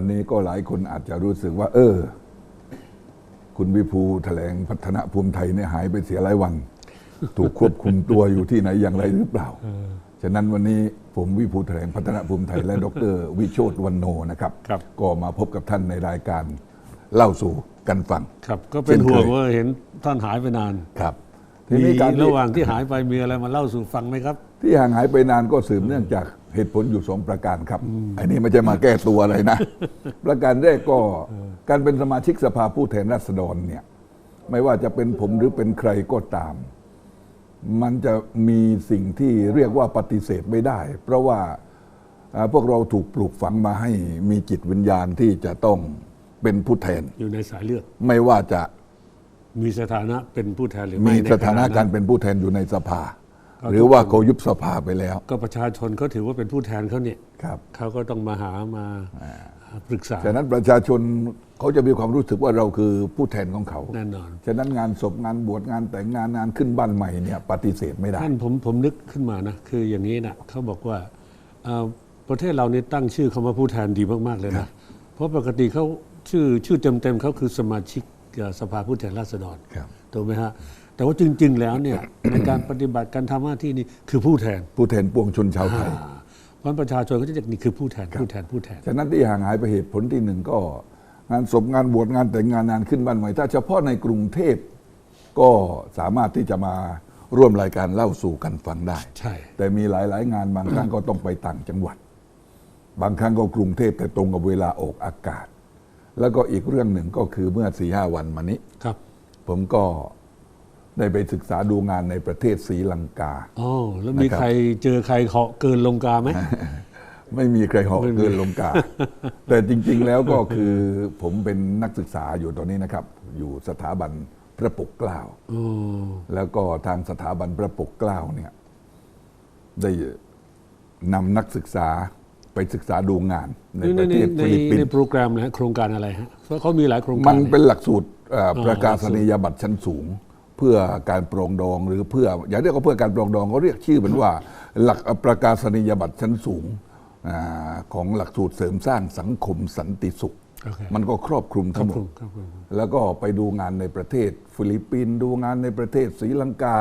สวัสดีครับวันนี้ก็หลายคนอาจจะรู้สึกว่า เออ คุณวิภูแถลงพัฒนภูมิไทยเนี่ยหายไปเสียหลายวัน ถูกควบคุมตัวอยู่ที่ไหนอย่างไรหรือเปล่า ฉะนั้นวันนี้ผมวิภูแถลงพัฒนภูมิไทยและดร วิโชตวันโนนะครับ ครับ ก็มาพบกับท่านในรายการเล่าสู่กันฟัง ครับ ก็เป็นเช่นเคยห่วงว่าเห็นท่านหายไปนาน ครับ ทีมีนี้การที่ ระหว่างที่หายไปมีอะไรมาเล่าสู่ฟังไหมครับ ที่ห่างหายไปนานก็สืบเนื่องจากเหตุผลอยู่สองประการครับอันนี้ไม่ใช่มาแก้ตัวอะไรนะ ประการแรกก็การเป็นสมาชิกสภาผู้แทนราษฎรเนี่ยไม่ว่าจะเป็นผมหรือเป็นใครก็ตาม มันจะมีสิ่งที่เรียกว่าปฏิเสธไม่ได้ เพราะว่าอ่าพวกเราถูกปลูกฝังมาให้มีจิตวิญญาณที่จะต้องเป็นผู้แทน อยู่ในสายเลือดไม่ว่าจะมีสถานะเป็นผู้แทนหรือมีไม่ในสถานะขณการเป็นผู้แทนอยู่ในสภาก็ หรือว่าเขายุบสภาไปแล้ว ก็ประชาชนเขาถือว่าเป็นผู้แทนเขาเนี่ยครับเขาก็ต้องมาหามาปรึกษาฉะนั้นประชาชนเขาจะมีความรู้สึกว่าเราคือผู้แทนของเขาแน่นอน ฉะนั้นงานศพงานบวชงานแต่งงานงานขึ้นบ้านใหม่เนี่ยปฏิเสธไม่ได้ท่านผมผมนึกขึ้นมานะคืออย่างนี้นะเขาบอกว่าเอ่อประเทศเรานี่ตั้งชื่อคำว่าผู้แทนดีมากๆเลยนะเพราะปกติเขาชื่อชื่อเต็มๆเขาคือสมาชิกเอ่อสภาผู้แทนราษฎรครับถูกไหมฮะ แต่ว่าจริง ๆ แล้วเนี่ยในการปฏิบัติการทำหน้าที่นี่คือผู้แทนผู้แทนปวงชนชาวไทยอ่าเพราะประชาชนก็จะเรียกนี่คือผู้แทนผู้แทนผู้แทนฉะนั้นที่ห่างหายไปเหตุผลที่หนึ่งก็ งานศพงานบวชงานแต่งงานงานขึ้นบ้านใหม่ถ้าเฉพาะในกรุงเทพก็สามารถที่จะมาร่วมรายการเล่าสู่กันฟังได้ ใช่ แต่มีหลาย ๆ งานบางครั้งก็ต้องไปต่างจังหวัด บางครั้งก็กรุงเทพแต่ตรงกับเวลาออกอากาศ แล้วก็อีกเรื่องหนึ่งก็คือเมื่อสี่ห้าวันมานี้ครับ ผมก็ ได้ไปศึกษาดูงานในประเทศศรีลังกาอ๋อแล้วมีนะครับใครเจอใครเคาะเกินลงกาไหมไม่มีใครเหาะไม่มีเกินลงกา แต่จริง ๆ แล้วก็คือผมเป็นนักศึกษาอยู่ตอนนี้นะครับ อยู่สถาบันพระปกเกล้าอ๋อแล้วก็ทางสถาบันพระปกเกล้าเนี่ย ได้นำนักศึกษาไปศึกษาดูงาน ในนี่ประในเทศในฟิลิปปินในส์โปรแกรมนะฮะโครงการอะไรฮะเพราะเขามีหลายโครงการ มันเป็นยหลักสูตรเอ่อประกาศนียบัตรชั้นสูง เพื่อการปรองดองหรือเพื่อ อย่าเรียกว่าเพื่อการปรองดองเขาเรียกชื่อเป็นว่า หลักประกาศนียบัตรชั้นสูงอาของหลักสูตรเสริมสร้างสังคมสันติสุขโอเคมันก็ครอบคลุมครัทั้บงหมผดมครับผมแล้วก็ไปดูงานในประเทศ ฟิลิปปินส์ดูงานในประเทศศรีลังกา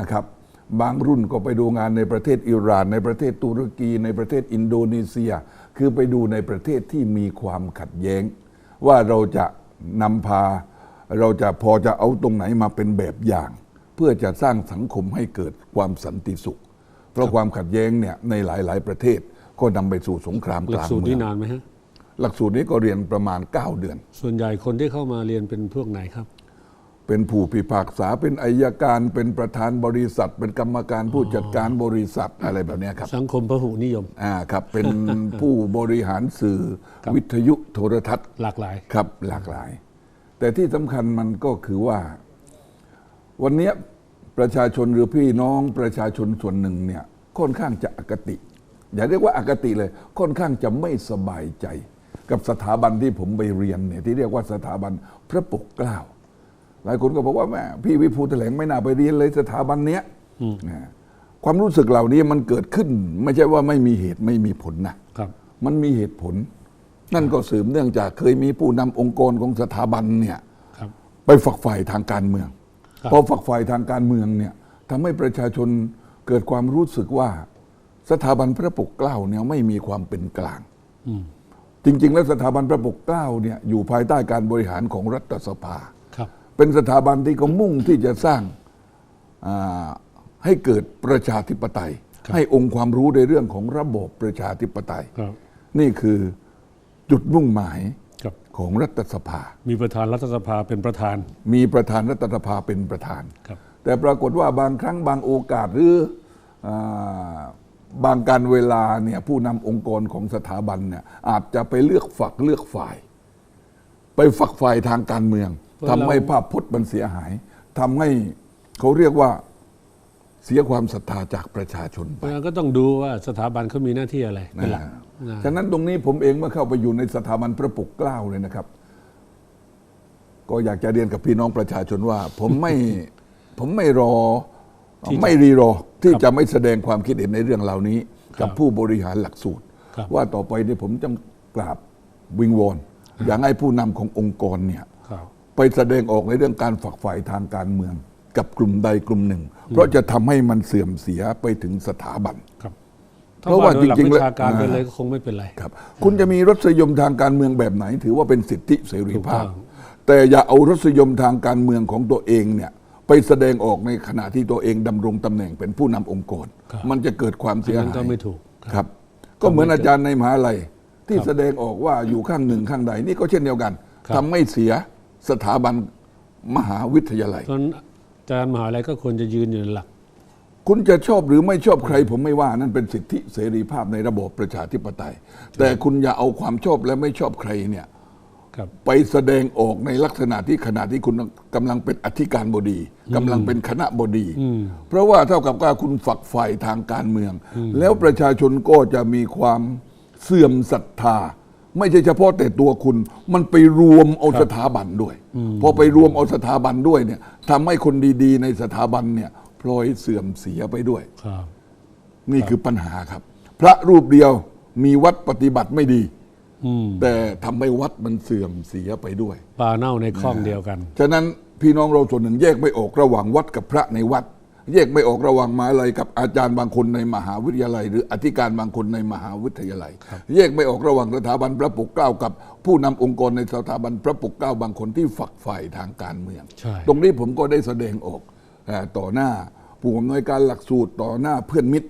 นะครับบางรุ่นก็ไปดูงานในประเทศอิหร่าน ในประเทศตุรกีในประเทศอินโดนีเซีย คือไปดูในประเทศที่มีความขัดแย้ง ว่าเราจะนำพา เราจะพอจะเอาตรงไหนมาเป็นแบบอย่าง เพื่อจะสร้างสังคมให้เกิดความสันติสุข เพราะความขัดแย้งเนี่ยในหลาย ๆ ประเทศก็นำไปสู่สงครามหกลักลางสูตรเมืนี่องนานไหมฮะหลักสูตรนี้ก็เรียนประมาณ 9 เดือน ส่วนใหญ่คนที่เข้ามาเรียนเป็นพวกไหนครับ เป็นผู้พิพากษาเป็นอายการ เป็นประธานบริษัท เป็นกรรมการผู้จัดการบริษัทอะไรแบบเนี้ยครับ สังคมพหุนิยมอ่าครับ เป็นผู้บริหารสื่อวิทยุโทรทัศน์ หลากหลายครับหลากหลาย แต่ที่สำคัญมันก็คือว่า วันเนี้ยประชาชนหรือพี่น้องประชาชนส่วนหนึ่งเนี่ยค่อนข้างจะอคติ อย่าเรียกว่าอคติเลย ค่อนข้างจะไม่สบายใจ กับสถาบันที่ผมไปเรียนเนี่ยที่เรียกว่าสถาบันพระปกเกล้าหลายคนก็บอกว่าแม่พี่วิภูแถลงไม่น่าไปเรียนเลยสถาบันเนี้ยนะความรู้สึกเหล่านี้มันเกิดขึ้น ไม่ใช่ว่าไม่มีเหตุไม่มีผลนะครับ มันมีเหตุผล นั่นก็สืบเนื่องจากเคยมีผู้นำองค์กรของสถาบันเนี่ยครับไปฝักใฝ่ทางการเมืองครับพอฝักใฝ่ทางการเมืองเนี่ยทำให้ประชาชนเกิดความรู้สึกว่าสถาบันพระปกเกล้าเนี่ยไม่มีความเป็นกลางอืมจริง ๆ แล้วสถาบันพระปกเกล้าเนี่ยอยู่ภายใต้การบริหารของรัฐสภาครับเป็นสถาบันที่เขามุ่งที่จะสร้างอ่าให้เกิดประชาธิปไตย ให้องค์ความรู้ในเรื่องของระบบประชาธิปไตยครับนี่คือ จุดมุ่งหมายครับของรัฐสภา มีประธานรัฐสภาเป็นประธาน มีประธานรัฐสภาเป็นประธานครับแต่ปรากฏว่าบางครั้งบางโอกาสหรืออาบางการเวลาเนี่ยผู้นำองค์กรของสถาบันเนี่ยอาจจะไปเลือกฝักเลือกฝ่าย ไปฝักฝ่ายทางการเมืองเพราะทำให้เราภาพพจน์มันเสียหายทำให้เขาเรียกว่า เสียความศรัทธาจากประชาชนเพไปราะฉะนั้นก็ต้องดูว่าสถาบันเขามีหน้าที่อะไรเป็นหลักนะนะฉะนั้นตรงนี้ผมเองเมื่อเข้าไปอยู่ในสถาบันพระปกเกล้าเลยนะครับ ก็อยากจะเรียนกับพี่น้องประชาชนว่า ผมไม่ผมไม่รอไม่รีรอที่จะไม่แสดงความคิดเห็นในเรื่องเหล่านี้ กับผู้บริหารหลักสูตรครับว่าต่อไปเนี่ยผมจะกราบวิงวอนอยากให้ผู้นำขององค์กรเนี่ยครับไปแสดงออกในเรื่องการฝักใฝ่ทางการเมือง กับกลุ่มใดกลุ่มหนึ่ง เพราะจะทำให้มันเสื่อมเสียไปถึงสถาบันครับเพราะว่าถ้โดยหลักจริงๆวิชาการแล้วไปเลยก็คงไม่เป็นไรครับ คุณจะมีรสนิยมทางการเมืองแบบไหน ถือว่าเป็นสิทธิเสรีภาพถูกต้องแต่อย่าเอารสนิยมทางการเมืองของตัวเองเนี่ยไปแสดงออกในขณะที่ตัวเองดำรงตำแหน่งเป็นผู้นำองค์กรครับมันจะเกิดความอันเสียนั้นหายก็ไม่ถูกครับ ก็เหมือนอาจารย์ในมหาลัยที่แสดงออกว่าอยู่ข้างหนึ่งข้างใดนี่ก็เช่นเดียวกันครับทำไม่เสียสถาบันมหาวิทยาลัย เพราะฉะนั้นอาจารย์มหาลัยก็ควรจะยืนอยู่ในหลัก คุณจะชอบหรือไม่ชอบใคร ผมไม่ว่านั่นเป็นสิทธิเสรีภาพในระบอบประชาธิปไตย แต่คุณอย่าเอาความชอบและไม่ชอบใครเนี่ยครับไปแสดงออกในลักษณะที่ขณะที่คุณกำลังเป็นอธิการบดีกำลังเป็นคณะบดี เพราะว่าเท่ากับว่าคุณฝักใฝ่ทางการเมือง แล้วประชาชนก็จะมีความเสื่อมศรัทธา ไม่ใช่เฉพาะแต่ตัวคุณ มันไปรวมเอาสถาบันด้วย พอไปรวมเอาสถาบันด้วยเนี่ยทำให้คนดีๆ ในสถาบันเนี่ยพลอยเสื่อมเสียไปด้วย ครับ นี่คือปัญหาครับ พระรูปเดียวมีวัดปฏิบัติไม่ดี อืมแต่ทำให้วัดมันเสื่อมเสียไปด้วย ปลาเน่าในคลองเดียวกัน ฉะนั้นพี่น้องเราส่วนหนึ่งแยกไม่ออกระหว่างวัดกับพระในวัด แยกไม่ออกระหว่างมหาลัยกับอาจารย์บางคนในมหาวิทยาลัย หรืออธิการบางคนในมหาวิทยาลัย แยกไม่ออกระหว่างสถาบันพระปกเกล้ากับ ผู้นำองค์กรในสถาบันพระปกเกล้าบางคนที่ฝักใฝ่ทางการเมืองใช่ตรงนี้ผมก็ได้แสดงออกเอ่อต่อหน้าผู้อำนวยการหลักสูตรต่อหน้าเพื่อนมิตร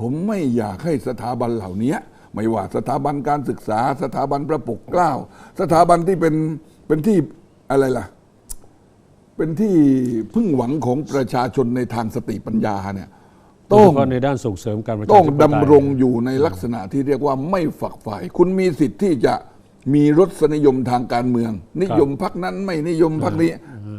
ผมไม่อยากให้สถาบันเหล่านี้ไม่ว่าสถาบันการศึกษา สถาบันพระปกเกล้า สถาบันที่เป็นเป็นที่อะไรล่ะ เป็นที่พึ่งหวังของประชาชนในทางสติปัญญาเนี่ยโดต้ยอเฉงพาะในด้านส่งเสริมการประชาต้องธิปไตยดำรงอยู่ในลักษณะที่เรียกว่าไม่ฝักใฝ่คุณมีสิทธิ์ที่จะมีรสนิยมทางการเมือง นิยมพักนั้นไม่นิยมพักนี้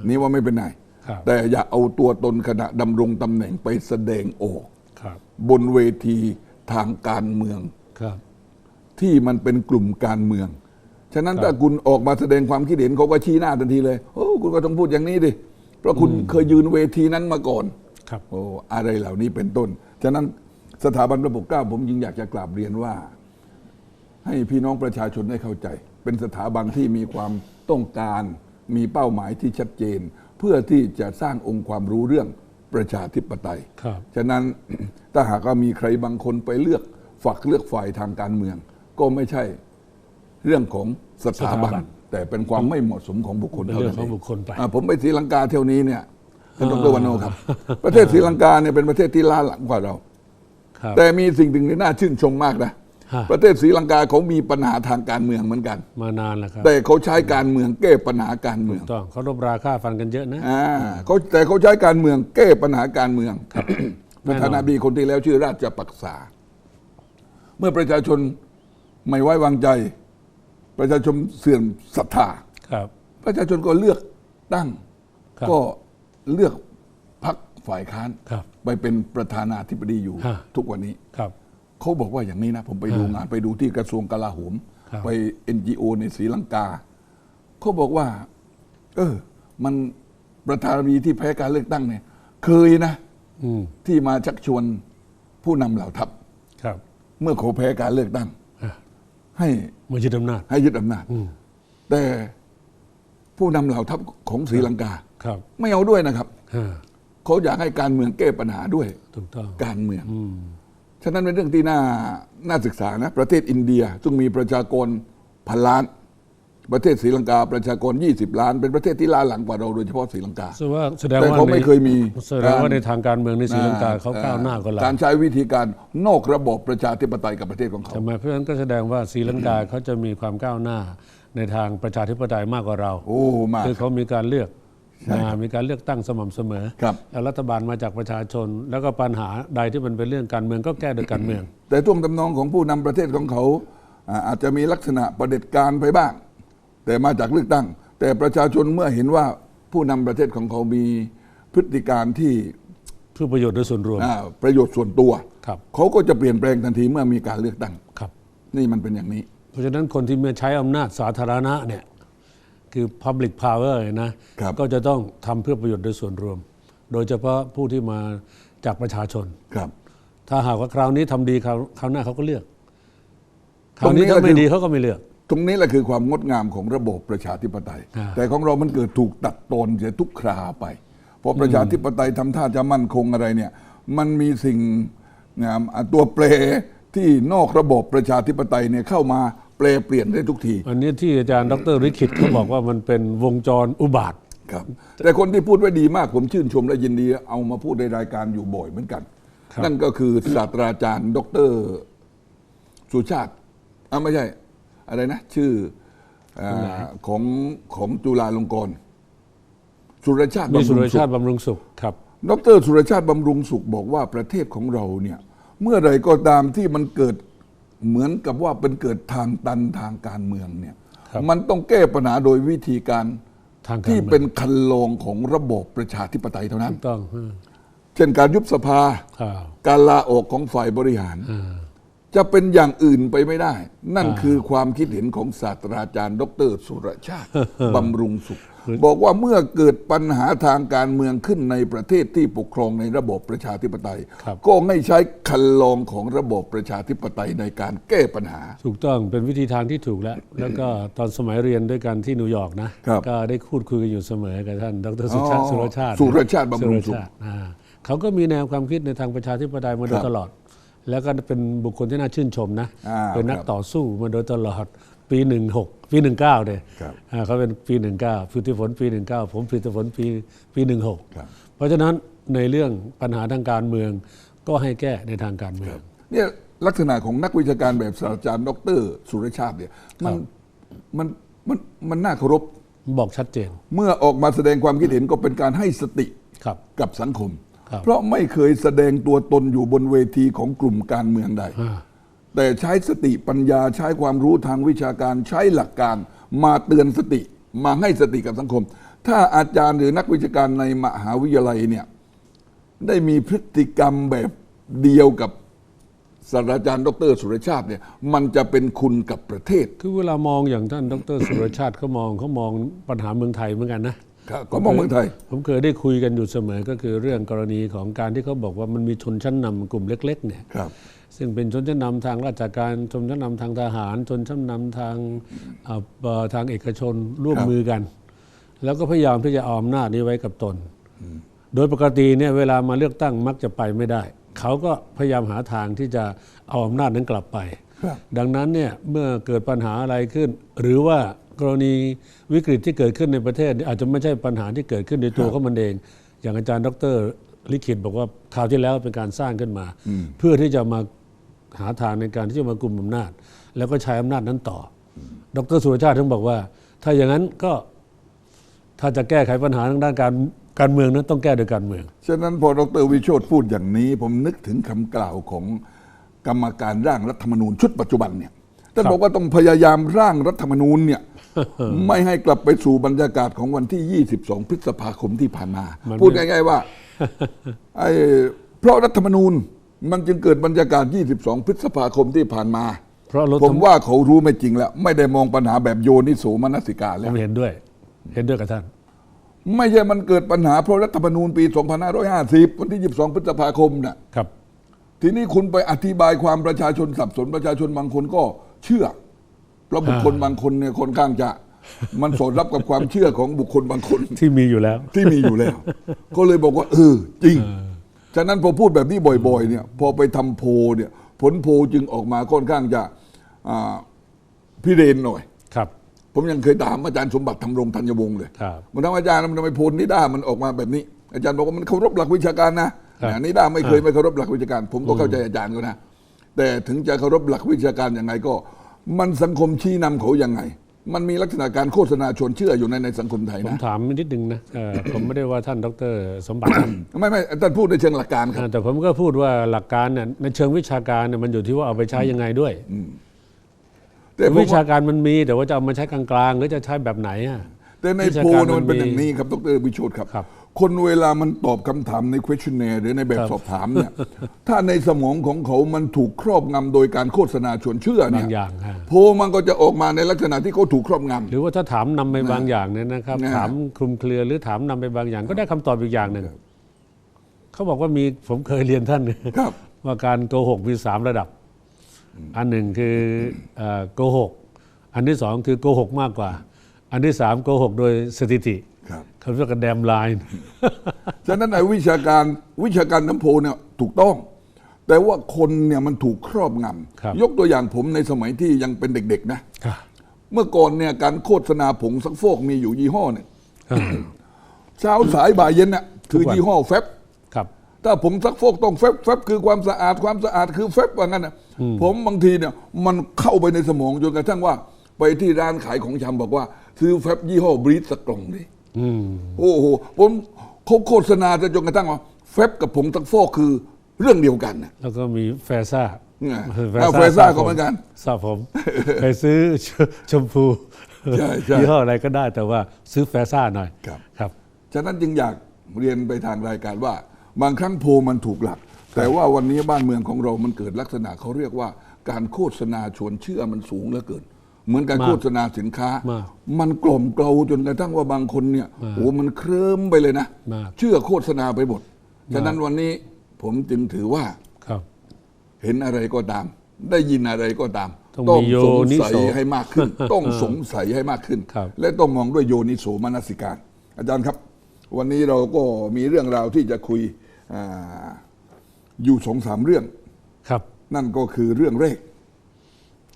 นี่ว่าไม่เป็นไรครับแต่อย่าเอาตัวตนขณะดำรงตำแหน่งไปแสดงออกครับบนเวทีทางการเมืองครับที่มันเป็นกลุ่มการเมือง ฉะนั้นถ้าคุณออกมาแสดงความคิดเห็นเขาก็ชี้หน้าทันทีเลยโอ้คุณก็ต้องพูดอย่างนี้ดิเพราะคุณเคยยืนเวทีนั้นมาก่อนครับโอ้อะไรเหล่านี้เป็นต้น ฉะนั้นสถาบันระบบเกล้าผมยิงอยากจะกราบเรียนว่า ให้พี่น้องประชาชนได้เข้าใจ เป็นสถาบันที่มีความต้องการมีเป้าหมายที่ชัดเจน เพื่อที่จะสร้างองค์ความรู้เรื่องประชาธิปไตยครับฉะนั้นถ้าหากว่ามีใครบางคนไปเลือกฝักเลือกฝ่ายทางการเมือง ก็ไม่ใช่เรื่องของ สถาบันสถาบัน แต่เป็นความไม่เหมาะสมของบุคคลเป็นเท่าเรื่อนั้งนของเองบุคคลไปอ่าผมไปศรีลังกาเที่ยวนี้เนี่ยท่านดรวันโนครับ ประเทศศรีลังกาเนี่ยเป็นประเทศที่ล้าหลังกว่าเราครับแต่มีสิ่งหนึ่งที่น่าชื่นชมมากนะฮะประเทศศรีลังกาเขามีปัญหาทางการเมืองเหมือนกัน มานานแล้วครับ แต่เขาใช้การเมืองแก้ปัญหาการเมืองต้องเขารบราค่าฟันกันเยอะนะอ่าเขาแต่เขาใช้การเมืองแก้ปัญหาการเมืองแน่นอนประธานาธิบดีคนที่แล้วชื่อราชปักษา เมื่อประชาชนไม่ไว้วางใจ ประชาชนเสื่อมศรัทธาครับ ประชาชนก็เลือกตั้ง ครับก็เลือกพักฝ่ายค้าน ครับ ไปเป็นประธานาธิบดีอยู่ฮะ ทุกวันนี้ ครับ เขาบอกว่าอย่างนี้นะ ผมไปดูงานไปดูที่กระทรวงกลาโหม ครับ ไป NGO ในศรีลังกา เขาบอกว่า เออ มันประธานาธิบดีที่แพ้การเลือกตั้งเนี่ย เคยนะ อืมที่มาชักชวนผู้นำเหล่าทัพ ครับ เมื่อเขาแพ้การเลือกตั้งอะ ให้มายึดอำนาจให้ยึดอำนาจอืมแต่ผู้นำเหล่าทัพของศรีลังกาครับ ไม่เอาด้วยนะครับฮะเขาอยากให้การเมืองแก้ปัญหาด้วยถูกต้องการเมืองอืมฉะนั้นเป็นเรื่องที่น่าน่าศึกษานะ ประเทศอินเดียซึ่งมีประชากรพันล้าน ประเทศศรีลังกาประชากร 20 ล้าน เป็นประเทศที่ล้าหลังกว่าเราโดยเฉพาะศรีลังกาแสดงว่าแสดงแต่ว่าเขาในไม่เคยมีแสดงว่าในทางการเมืองในศรีลังกาเขาก้าวหน้ากว่าเราการใช้วิธีการนอกระบบประชาธิปไตยกับประเทศของเขาทำไมเพราะฉะนั้นก็แสดงว่าศรีลังกาเขาจะมีความก้าวหน้าในทางประชาธิปไตยมากกว่าเราโอ้มากคือเขามีการเลือกใช่นะมีการเลือกตั้งสม่ำเสมอครับแล้วรัฐบาลมาจากประชาชน แล้วก็ปัญหาใดที่มันเป็นเรื่องการเมืองก็แก้โดยการเมือง แต่ท่วงทำนองของผู้นำประเทศของเขาอ่าอาจจะมีลักษณะประเผด็จการไปบ้าง แต่มาจากเลือกตั้ง แต่ประชาชนเมื่อเห็นว่าผู้นำประเทศของเขามีพฤติการที่เพื่อประโยชน์โดยส่วนรวมอ่าประโยชน์ส่วนตัวครับเขาก็จะเปลี่ยนแปลงทันทีเมื่อมีการเลือกตั้งครับ นี่มันเป็นอย่างนี้ เพราะฉะนั้นคนที่มาใช้อำนาจสาธารณะเนี่ยคือ public power นะครับก็จะต้องทำเพื่อประโยชน์โดยส่วนรวม โดยเฉพาะผู้ที่มาจากประชาชนครับ ถ้าหากว่าคราวนี้ทำดีคราวคราวหน้าเขาก็เลือก คราวนี้ถ้าไม่ดีเขาก็ไม่เลือก ตรงนี้แหละคือความงดงามของระบบประชาธิปไตยอ่าแต่ของเรามันเกิดถูกตัดตอนเสียทุกคราวไปพอประชาธิปไตยทำท่าจะมั่นคงอะไรเนี่ย มันมีสิ่งนะอะตัวเปรที่นอกระบบประชาธิปไตยเนี่ยเข้ามาเปลเปลี่ยนได้ทุกที อันนี้ที่อาจารย์ดรริขิตเขาบอกว่ามันเป็นวงจรอุบาทครับ แต่คนที่พูดไว้ดีมากผมชื่นชมและยินดี เอามาพูดในรายการอยู่บ่อยเหมือนกันครับนั่นก็คือศาสตราจารย์ ดร สุชาติอะไม่ใช่ อะไรนะ ชื่ออ่าของของจุฬาลงกรณ์สุรชาติมีบำสุรุรงสุชาขติบำรุงสุขครับ ดรสุรชาติบำรุงสุขบอกว่าประเทศของเราเนี่ย เมื่อไรก็ตามที่มันเกิดเหมือนกับว่าเป็นเกิดทางตันทางการเมืองเนี่ย ครับ มันต้องแก้ปัญหาโดยวิธีการทางการที่เมืองเป็นคันลองของระบบประชาธิปไตยเท่านั้น ถูกต้องอืมเช่นการยุบสภาครับการลาออกของฝ่ายบริหาร อ่า จะเป็นอย่างอื่นไปไม่ได้ นั่นอ่าคือความคิดเห็นของศาสตราจารย์ ดร สุรชาติบำรุงสุข บอกว่าเมื่อเกิดปัญหาทางการเมืองขึ้นในประเทศที่ปกครองในระบบประชาธิปไตยครับก็ไม่ใช้คันลองของระบบประชาธิปไตยในการแก้ปัญหา ถูกต้องเป็นวิธีทางที่ถูกแล้ว แล้วก็ตอนสมัยเรียนด้วยกันที่นิวยอร์กนะครับก็ได้พูดคุยกันอยู่เสมอกับท่าน ดรสุชาติอ๋อสุรชาติสุรชาติบำรุงสุขสุชาติอ่าเขาก็มีแนวความคิดในทางประชาธิปไตยมาโดคยรับตลอด แล้วก็เป็นบุคคลที่น่าชื่นชมนะ อ่าเป็นนักครับต่อสู้มาโดยตลอดปีหนึ่งหกปีหนึ่งเก้าเนี่ยครับ อ่าเขาเป็นปีหนึ่งเก้าฟิวติฝนปีหนึ่งเก้าผมฟิวติฝนปีปีหนึ่งหกครับเพราะฉะนั้นในเรื่องปัญหาทางการเมืองก็ให้แก้ในทางการเมือง เนี่ยลักษณะของนักวิชาการแบบศาสตราจารย์ดร สุรชาติเนี่ยมันมันมันมันน่าเคารพบอกชัดเจนเมื่อออกมาแสดงความคิดเห็นก็เป็นการให้สติครับ กับสังคมครับ เพราะไม่เคยแสดงตัวตนอยู่บนเวทีของกลุ่มการเมืองใดอ่าแต่ใช้สติปัญญาใช้ความรู้ทางวิชาการใช้หลักการ มาเตือนสติมาให้สติกับสังคม ถ้าอาจารย์หรือนักวิชาการในมหาวิทยาลัยเนี่ยได้มีพฤติกรรมแบบเดียวกับศาสตราจารย์ดรสุรชาติเนี่ยมันจะเป็นคุณกับประเทศ คือเวลามองอย่างท่านดรสุรชาติเขามองเขามองปัญหาเมืองไทยเหมือนกันนะ ครับก็มองเมืองไทย ผมเคยได้คุยกันอยู่เสมอก็คือเรื่องกรณีของการที่เขาบอกว่ามันมีชนชั้นนำกลุ่มเล็ก ๆ เนี่ยครับซึ่งเป็นชนชั้นนำทางราชการชนชั้นนำทางทหารชนชั้นนำทางเอ่อเอ่อทางเอกชนร่วมครับมือกัน แล้วก็พยายามที่จะเอาอำนาจนี้ไว้กับตน โดยปกติเนี่ยเวลามาเลือกตั้งมักจะไปไม่ได้ เขาก็พยายามหาทางที่จะเอาอำนาจนั้นกลับไปครับดังนั้นเนี่ยเมื่อเกิดปัญหาอะไรขึ้น หรือว่า กรณีวิกฤตที่เกิดขึ้นในประเทศเนี่ยอาจจะไม่ใช่ปัญหาที่เกิดขึ้นในตัวเขามันเอง อย่างอาจารย์ดรลิขิตบอกว่าคราวที่แล้วเป็นการสร้างขึ้นมา เพื่อที่จะมาหาทางในการที่จะมากลุ่มอำนาจ แล้วก็ใช้อำนาจนั้นต่ออดรสุรชาติถึงบอกว่า ถ้าอย่างนั้นก็ถ้าจะแก้ไขปัญหาทางด้านการการเมืองนั้นต้องแก้โดยการเมือง ฉะนั้นพอดรวิโชตพูดอย่างนี้ ผมนึกถึงคำกล่าวของกรรมการร่างรัฐธรรมนูญชุดปัจจุบันเนี่ยท่านครับบอกว่าต้องพยายามร่างรัฐธรรมนูญเนี่ย ไม่ให้กลับไปสู่บรรยากาศของวันที่ 22 พฤษภาคมที่ผ่านมามันพูดง่ายๆว่าไอ้เพราะรัฐธรรมนูญมันจึงเกิดบรรยากาศ 22 พฤษภาคมที่ผ่านมา เพราะรถผมว่าเขารู้ไม่จริงแล้ว ไม่ได้มองปัญหาแบบโยนิโสมนสิการผแล้วมเห็นด้วย เห็นด้วยกับท่าน ไม่ใช่มันเกิดปัญหาเพราะรัฐธรรมนูญปี 2550 วันที่ 22 พฤษภาคมน่ะครับ ทีนี้คุณไปอธิบายความประชาชนสับสนประชาชนบางคนก็เชื่อ เพราะบุคคลอ่าบางคนเนี่ยค่อนข้างจะมันสอดรับกับความเชื่อของบุคคลบางคนที่มีอยู่แล้ว ที่มีอยู่แล้ว ก็เลยบอกว่า เออ จริง ฉะนั้นพอพูดแบบนี้บ่อยๆ เนี่ย พอไปทำโพลเนี่ย ผลโพลจึงออกมาค่อนข้างจะอ่าพิเรนหน่อย ครับ ผมยังเคยถามอาจารย์สมบัติธรรมรงค์ธัญวงศ์เลยครับมันทำอาจารย์มันทำไมโพลนิด้ามันออกมาแบบนี้ อาจารย์บอกว่ามันเคารพหลักวิชาการนะครับนะนิด้าไม่เคยไม่เคารพหลักวิชาการ ผมก็เข้าใจอาจารย์ก็นะแต่ถึงจะเคารพหลักวิชาการยังไงก็ มันสังคมชี้นำเขายังไง มันมีลักษณะการโฆษณาชวนเชื่ออยู่ในในสังคมไทยผมนะ ถามนิดนึงนะเอ่อ ผมไม่ได้ว่าท่านดรสมบัติ ไม่ไม่ท่านพูดในเชิงหลักการครับ อ่าแต่ผมก็พูดว่าหลักการเนี่ยในเชิงวิชาการเนี่ยมันอยู่ที่ว่าเอาไปใช้ยังไงด้วยแต่ผมวิชาว่าการมันมีแต่ว่าจะเอามาใช้กลางๆหรือจะใช้แบบไหนอะ แต่ในวิชาโพลการเนี่ยมันเป็นมันมีอย่างนี้ครับดรวิโชตครับ ครับ คนเวลามันตอบคำถามใน questionnaire หรือในแบบครับสอบถามเนี่ย ถ้าในสมองของเขามันถูกครอบงำโดยการโฆษณาชวนเชื่อเนี่บายงอย่างฮะโพลมันก็จะออกมาในลักษณะที่เขาถูกครอบง หรือว่าถ้าถามนำไปบางอย่างเนี่ยนะครับ นะถามคลุมเครือหรือถามนำไปบางอย่าง ก็ได้คำตอบอีกอย่างหนึ่งเขาบอกว่ามีผมเคยเรียนท่านำครับ ว่าการโกหกมีสามระดับ อันหนึ่งคือเอ่อโกหก อันที่สองคือโกหกมากกว่า อันที่สามโกหกโดยสถิติครับ เขาเรียกกันแดมไลน์ฉะนั้นในวิชาการวิชาการน้ำโพเนี่ยถูกต้อง แต่ว่าคนเนี่ยมันถูกครอบงครับำยกตัวอย่างผมในสมัยที่ยังเป็นเด็กๆนะเมื่อก่อนเนี่ยการโฆษณาผงซักฟอกมีอยู่ยี่ห้อเนี่ยเช้าสายบ่ายเย็นน่ะทุคืกอวันยี่ห้อแฟบครับถ้าผงซักฟอกต้องแฟบแฟบคือความสะอาดความสะอาดคือแฟบว่างั้นนะผมบางทีเนี่ยมันเข้าไปในสมองจนกระทั่งว่า ไปที่ร้านขายของชำบอกว่า ซื้อแฟบยี่ห้อบรีดสักกล่องดิอืม โอ้โหผมเขาโฆษณาจะจนกระทั่งว่าแฟบกับผงซักฟอกคือเรื่องเดียวกันนะแล้วก็มีแฟซ่าไงอ่าแฟซ่าก็เหมือนกันสระผมใครซื้อชชมพูใช่ใช่ยี่ห้ออะไรก็ได้แต่ว่าซื้อแฟซ่าหน่อยครับครับ ฉะนั้นจึงอยากเรียนไปทางรายการว่า บางครั้งโพลมันถูกหลัก แต่ว่าวันนี้บ้านเมืองของเรามันเกิดลักษณะเขาเรียกว่าการโฆษณาชวนเชื่อมันสูงเหลือเกิน เหมือนการมากโฆษณาสินค้ามากมันกล่อมเกลาจนกระทั่งว่าบางคนเนี่ยโอ้มันเคลิ้มไปเลยนะมากเชื่อโฆษณาไปหมดฉะนั้นวันนี้ผมจึงถือว่าครับเห็นอะไรก็ตาม ได้ยินอะไรก็ตาม ต้องมีโยสงนิสัยโสให้มากขึ้น ต้องสงสัยให้มากขึ้นครับและต้องมองด้วยโยนิโสมนสิการ อาจารย์ครับ วันนี้เราก็มีเรื่องราวที่จะคุยอาอยู่สองสามเรื่องครับ นั่นก็คือเรื่องแรก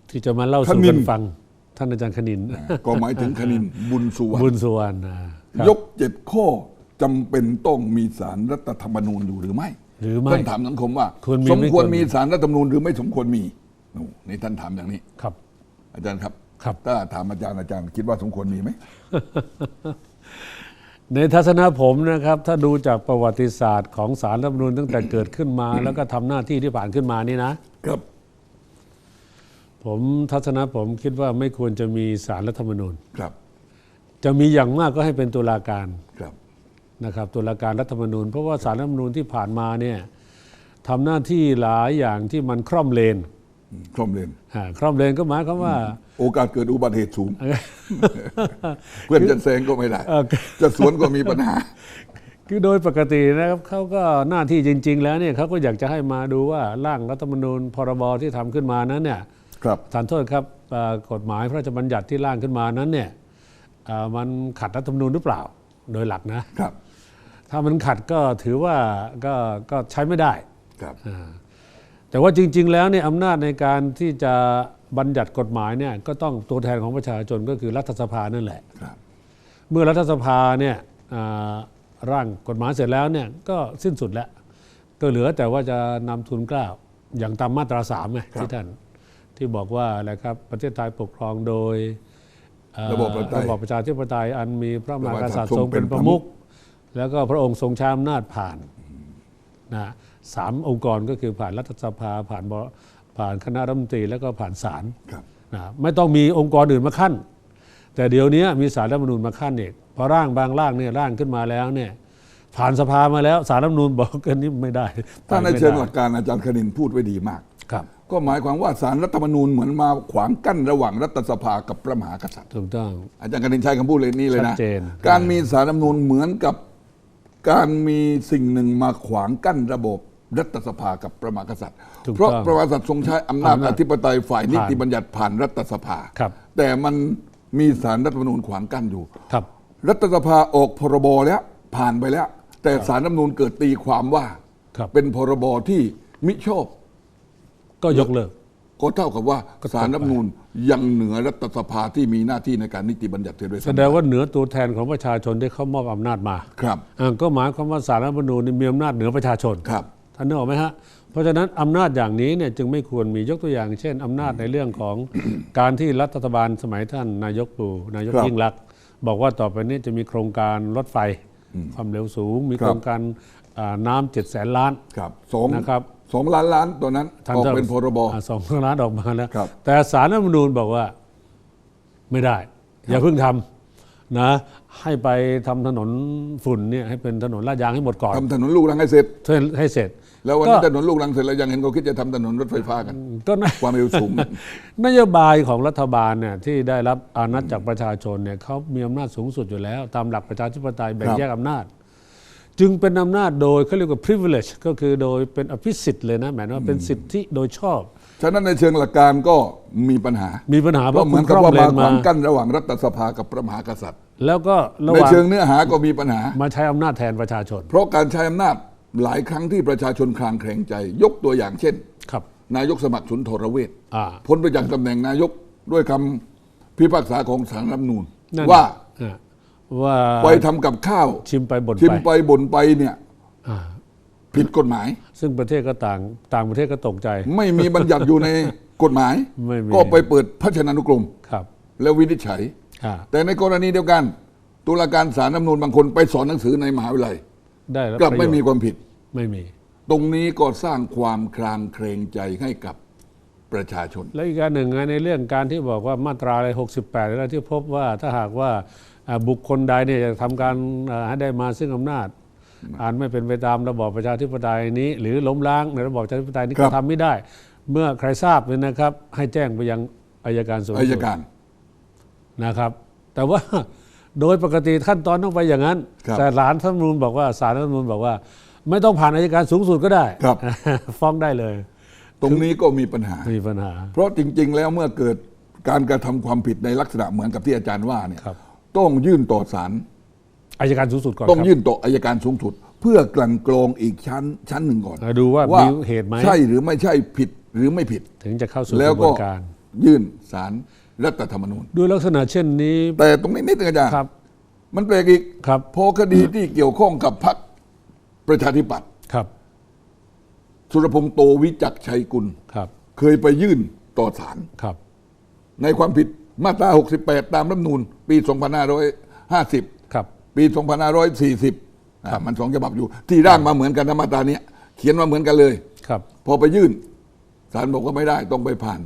ที่จะมาเล่าคสู่ณิกันนฟัง ท่านอาจารย์คณิน ก็หมายถึงคณินบุญสุวรรบุณญสุวรรณอ่าครับยกเจ็ดข้อจำเป็นต้องมีสารรัฐธรรมนูญอยู่หรือไม่หรือไม่ท่านถามสังคมว่าควรมีสมไม่คคววรรมีมีสารรัฐธรรมนูญหรือไม่สมควรมีนู่นนี่ท่านถามอย่างนี้ครับ อาจารย์ครับครับถ้าถามอาจารย์อาจารย์คิดว่าสมควรมีไหมในทัศนะผมนะครับ ถ้าดูจากประวัติศาสตร์ของสารรัฐธรรมนูญตั้งแต่เกิดขึ้นมา แล้วก็ทำหน้าที่ที่ผ่านขึ้นมานี่นะครับ ผมทัศนะผมคิดว่าไม่ควรจะมีสารรัฐธรรมนูญครับ จะมีอย่างมากก็ให้เป็นตุลาการครับนะครับตุลาการรัฐธรรมนูญ เพราะว่าสารรัฐธรรมนูญที่ผ่านมาเนี่ยทำหน้าที่หลายอย่างที่มันคร่อมเลนคล่อมเลนอ่าคร่อมเลนก็หมายความว่า โอกาสเกิดอุบัติเหตุสูงเพื่อนจะแซงก็ไม่ได้เอ่อจะสวนก็มีปัญหา คือโดยปกตินะครับเขาก็หน้าที่จริง ๆ แล้วเนี่ยเขาก็อยากจะให้มาดูว่าร่างรัฐธรรมนูญพรบที่ทำขึ้นมานั้นเนี่ย ครับทานโทษครับเอ่อกฎหมายพระราชบัญญัติที่ร่างขึ้นมานั้นเนี่ยเอ่อมันขัดรัฐธรรมนูญหรือเปล่าโดยหลักนะครับ ถ้ามันขัดก็ถือว่าก็ก็ใช้ไม่ได้ครับแต่ว่าจริง ๆ แล้วเนี่ยอำนาจในการที่จะบัญญัติกฎหมายเนี่ยก็ต้องตัวแทนของประชาชนก็คือรัฐสภานั่นแหละครับเมื่อรัฐสภาเนี่ยอ่าร่างกฎหมายเสร็จแล้วเนี่ยก็สิ้นสุดแล้ว ก็เหลือแต่ว่าจะนำทุนเกล้าอย่างตามมาตราสามไงที่ท่าน ที่บอกว่าอะไรครับประเทศไทยปกครองโดยเอ่อระบอบประชาธิปไตยระบอบประชาธิปไตยอันมีพระมหากษัตริย์ททรรงงเป็เป็นนปประระมุมุขขแล้วก็พระองค์ทรงใช้อำนาจผ่านนะสามองค์กรก็คือผ่านรัฐสภาผ่านบผ่านคณะรัฐมนตรีแล้วก็ผ่านศาลครับนะไม่ต้องมีองค์กรอื่นมาขั้น แต่เดี๋ยวนี้มีสารรัฐธรรมนูญมาขั้นเองพอร่างบางร่างเนี่ยร่างขึ้นมาแล้วเนี่ยผ่านสภามาแล้วสารรัฐธรรมนูญบอกกันนี้ไม่ได้ถ้าในไม่เชิงได้หลักการอาจารย์คณินพูดไว้ดีมากครับ ก็หมายความว่าสารรัฐธรรมนูญเหมือนมาขวางกั้นระหว่างรัฐสภากับพระมหากษัตริย์ ถูกต้อง อาจารย์คณินใช้คำพูดเลยนี่เลยนะชัดเจน การมีสารรัฐธรรมนูญเหมือนกับ การมีสิ่งหนึ่งมาขวางกั้นระบบรัฐสภากับพระมหากษัตริย์ ถูกเพราะต้องพระมหากษัตริย์ทรงใช้อำนาจอำนาจอธิปไตยฝ่ายนิติผ่านบัญญัติผ่านรัฐสภา ครับ แต่มันมีสารรัฐธรรมนูญขวางกั้นอยู่ ครับ รัฐสภาออกพรบแล้วผ่านไปแล้ว แต่สารรัฐธรรมนูญเกิดตีความว่า ครับ เป็นพรบที่มิชอบ ก็ยกเลิก ก็เท่ากับว่าก็ตกไปสารรัฐธรรมนูญยังเหนือรัฐสภาที่มีหน้าที่ในการนิติบัญญัติเสียด้วยแสซ้ำดงว่าเหนือตัวแทนของประชาชนที่เขามอบอำนาจมาครับอ่าก็หมายความว่าสารรัฐธรรมนูญนี่มีอำนาจเหนือประชาชนครับ ท่านนึกออกไหมฮะ เพราะฉะนั้นอำนาจอย่างนี้เนี่ยจึงไม่ควรมียกตัวอย่าง เช่นอำนาจในเรื่องของ การที่รัฐบาลสมัยท่านนายกปู่นายกครับ ยิ่งรักษณ์บอกว่าต่อไปนี้จะมีโครงการรถไฟ ความเร็วสูง มีครับโครงการอ่าน้ำเจ็ดแสนล้านครับสองนะครับสองล้านล้านตัวนั้นท่านออกจะเป็นพรบอ่าสองล้านออกมาแล้วครับแต่สารรัฐธรรมนูญบอกว่าไม่ได้ อย่าเพิ่งทำ นะให้ไปทำถนนฝุ่นเนี่ยให้เป็นถนนลาดยางให้หมดก่อนทำถนนลูกรังให้เสร็จให้เสร็จ แล้ววันนี้ก็ถนนลูกรังเสร็จแล้วยังเห็นเขาคิดจะทำถนนรถไฟฟ้ากัน ก็นะความเร็วสูง นโยบายของรัฐบาลเนี่ยที่ได้รับอานัตจากประชาชนเนี่ยเขามีอำนาจสูงสุดอยู่แล้ว ตามหลักประชาธิปไตยแบ่งครับแยกอำนาจ จึงเป็นอำนาจโดยเขาเรียกว่า privilege ก็คือโดยเป็นอภิสิทธิ์เลยนะหมายถึงว่าเป็นสิทธิโดยชอบ ฉะนั้นในเชิงหลักการก็มีปัญหา มีปัญหาเพก็ราะเหคุมือณนคกับรอบว่าเลมานขมาวางกั้นระหว่างรัฐสภากับพระมหากษัตริย์ แล้วก็ระหในว่างเชิงเนื้อหาก็มีปัญหา มาใช้อำนาจแทนประชาชนเพราะการใช้อำนาจหลายครั้งที่ประชาชนคลางแคลงใจ ยกตัวอย่างเช่น ครับ นายกสมัครสุนทรเวชอ่า พ้นไปจากตำแหน่งนายกด้วยคำพิพากษาของศาลรัฐธรรมนูญนั่นว่าอ่าว่าไปทำกับข้าวชิมไปบ่นชิมไปไปบ่นไปเนี่ย อ่า ผิดกฎหมาย ซึ่งประเทศก็ต่างต่างประเทศก็ตกใจ ไม่มีบัญญัติอยู่ในกฎหมาย ไม่มีก็ไปเปิดพระชนานุกรมครับ แล้ววินิจฉัย อ่าแต่ในกรณีเดียวกัน ตุลาการศาลรัฐธรรมนูญบางคนไปสอนหนังสือในมหาวิทยาลัย ได้รับกลับประโยไม่ชน์มีความผิด ไม่มี ตรงนี้ก็สร้างความคลางเครงใจให้กับประชาชน แล้วอีกการหนึ่งนะในเรื่องการที่บอกว่ามาตราอะไร68แล้วที่พบว่าถ้าหากว่าอ่าบุคคลใดเนี่ยจะทำการอ่าให้ได้มาซึ่งอำนาจ อ่านไม่เป็นไปตามระบอบประชาธิปไตยนี้ หรือล้มล้างในระบอบประชาธิปไตยนี้ครัก็บทำไม่ได้ เมื่อใครทราบเนี่ยนะครับ ให้แจ้งไปยังอายการสูงอายสุดการนะครับ แต่ว่าโดยปกติขั้นตอนต้องไปอย่างนั้นครับแต่ศาลรัฐธรรมนูญบอกว่าศาลรัฐธรรมนูญบอกว่า ไม่ต้องผ่านอายการสูงสุดก็ได้ครับฟ้องได้เลย ตรงนี้ก็มีปัญหามีปัญหา เพราะจริง ๆ แล้วเมื่อเกิดการกระทำความผิดในลักษณะเหมือนกับที่อาจารย์ว่าเนี่ยครับต้องยื่นต่อศาล อายการสูงสุดก่อนต้องครับยื่นต่ออายการสูงสุด เพื่อกลั่นกรองอีกชั้นชั้นหนึ่งก่อนอ่าดูว่ามีเหตุไหมใช่หรือไม่ใช่ผิดหรือไม่ผิด ถึงจะเข้าสู่แล้วกระบก็วนการยื่นศาลรัฐธรรมนูญด้วยลักษณะเช่นนี้ แต่ตรงนี้นิดนึงอาจารย์ครับมันแปลกอีกครับพอคดีที่เกี่ยวข้องกับพรรคประชาธิปัตย์ครับสุรพงษ์โตวิจักรชัยกุลครับ เคยไปยื่นต่อศาลครับ ในความผิดมาตรา 68 ตามรัฐธรรมนูญปี 2550ครับ ปี 2540อะมันสองฉบับอยู่ ที่ร่างมาเหมือนกันนะมาตราเนี้ยเขียนมาเหมือนกันเลย ครับพอไปยื่นศาลบอกว่าไม่ได้ต้องไปผ่าน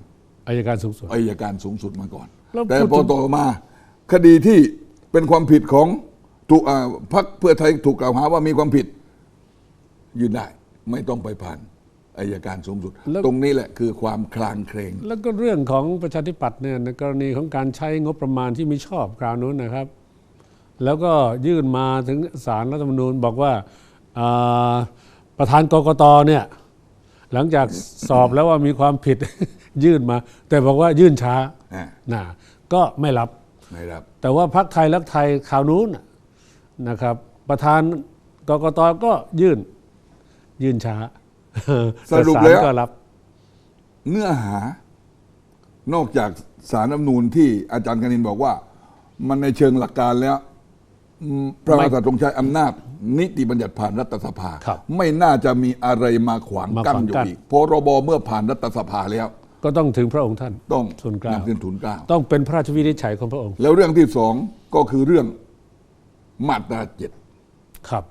อายการสูงสุด อายการสูงสุดมาก่อน แล้วแต่พูดพถึองต่อมา คดีที่เป็นความผิดของถูกอ่าพรรคเพื่อไทยถูกกล่าวหาว่ามีความผิด ยื่นได้ ไม่ต้องไปผ่านอายการสูงสุดตรงนี้แหละคือความคลางเครง แล้วก็เรื่องของประชาธิปัตย์เนี่ยในกรณีของการใช้งบประมาณที่ไม่ชอบคราวนู้นนะครับ แล้วก็ยื่นมาถึงศาลรัฐธรรมนูญบอกว่าอ่าประธานกกตเนี่ยหลังจากสอบแล้วว่ามีความผิด ยื่นมา แต่บอกว่ายื่นช้าอ่านะก็ไม่รับไม่รับ แต่ว่าพักไทยรักไทยข่าวนู้นน่ะนะครับ ประธานกกตก็ยื่น ยื่นช้าสรุปต่ศาแล้วก็รับ เนื้อหา นอกจากสารรัฐธรรมนูญที่อาจารย์กนินบอกว่า มันในเชิงหลักการแล้ว อืมพระมหากษัตริย์ทรงใช้อำนาจ นิติบัญญัติผ่านรัฐสภา ครับไม่น่าจะมีอะไรมาขวางมากั้นขวางอยู่กั้น อีกพรบเมื่อผ่านรัฐสภาแล้ว ก็ต้องถึงพระองค์ท่าน ต้องทูลเกล้านำขึ้นทุนเกล้าต้องเป็นพระราชวินิจฉัยของพระองค์แล้วเรื่องที่สองก็คือเรื่องมาตราเจ็ด ครับ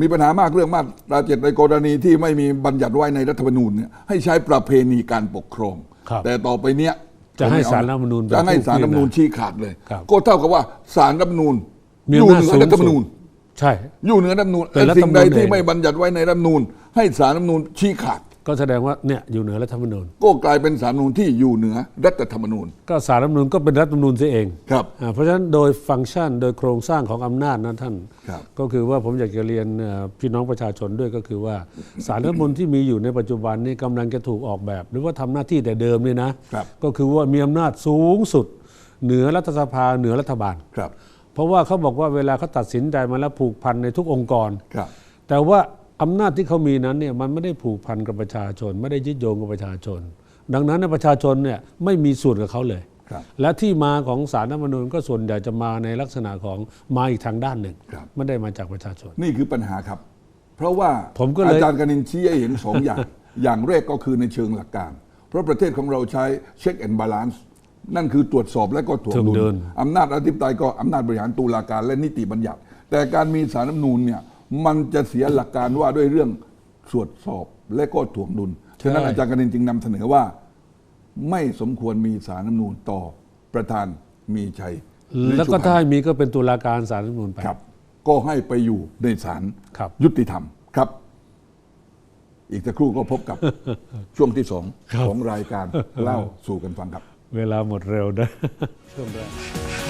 มีปัญหามากเรื่องมาตราเจ็ดในกรณีที่ไม่มีบัญญัติไว้ในรัฐธรรมนูญเนี่ยให้ใช้ประเพณีการปกครอง ครับแต่ต่อไปเนี้ยจะให้ศาลรัฐธรรมนูญเป็นจะให้ผู้ศาลรัฐธรรมนูญพิจารณาชี้ขาดเลย ครับ ก็เท่ากับว่าศาลรัฐธรรมนูญมี อยู่อำนาจเหนือรัฐธรรมนูญสูงสุดใช่ อยู่เหนือรัฐธรรมนูญเป็นรัฐธรรมนูญสิ่งใดที่เองไม่บัญญัติไว้ในรัฐธรรมนูญให้ศาลรัฐธรรมนูญชี้ขาด ก็แสดงว่าเนี่ยอยู่เหนือรัฐธรรมนูญ ก็กลายเป็นศาลรัฐธรรมนูญที่อยู่เหนือรัฐธรรมนูญ ก็สารรัฐธรรมนูญก็เป็นรัฐธรรมนูญเสียเองครับอ่าเพราะฉะนั้นโดยฟังก์ชันโดยโครงสร้างของอำนาจนะท่าน ครับ ก็คือว่าผมอยากจะเรียนเอ่อพี่น้องประชาชนด้วยก็คือว่าสารรัฐธรรมนูญที่มีอยู่ในปัจจุบันนี้กำลังจะถูกออกแบบ หรือว่าทำหน้าที่แต่เดิมเนี่ยนะครับ ก็คือว่ามีอำนาจสูงสุด เหนือรัฐสภาเหนือรัฐบาล ครับ เพราะว่าเขาบอกว่าเวลาเขาตัดสินใจมาแล้วผูกพันในทุกองค์กรครับแต่ว่าอำนาจที่เขามีนั้นเนี่ยมันไม่ได้ผูกพันกับประชาชน ไม่ได้ยึดโยงกับประชาชน ดังนั้นเนยประชาชนเนี่ยไม่มีส่วนกับเขาเลยครับและที่มาของสารรัฐธรรมนูญก็ส่วนใหญ่จะมาในลักษณะของมาอีกทางด้านหนึ่งครับไม่ได้มาจากประชาชน นี่คือปัญหาครับ เพราะว่าผมก็เลยอาจารย์กนินชี้ให้เห็นสองอย่าง อย่างแรกก็คือในเชิงหลักการ เพราะประเทศของเราใช้เช็คแอนด์บาลานซ์ นั่นคือตรวจสอบและก็ถ่วงถ่วงดุดุลลอำนาจอธิปไตยก็อำนาจบริหารตุลาการและนิติบัญญัติ แต่การมีสารรัฐธรรมนูญเนี่ยมันจะเสียหลักการว่าด้วยเรื่องตรวจสอบและก็ถ่วงดุลฉะนั้นอาจารย์กนินจึงนำเสนอว่า ไม่สมควรมีสารรัฐธรรมนูญต่อประธานมีชัยแล้วก็ถ้าให้มีก็เป็นตุลาการสารรัฐธรรมนูญไปครับ ก็ให้ไปอยู่ในศาลครับยุติธรรมครับ อีกสักครู่ก็พบกับช่วงที่สองของรายการเล่าสู่กันฟังครับ เวลาหมดเร็วนะช่วงแรก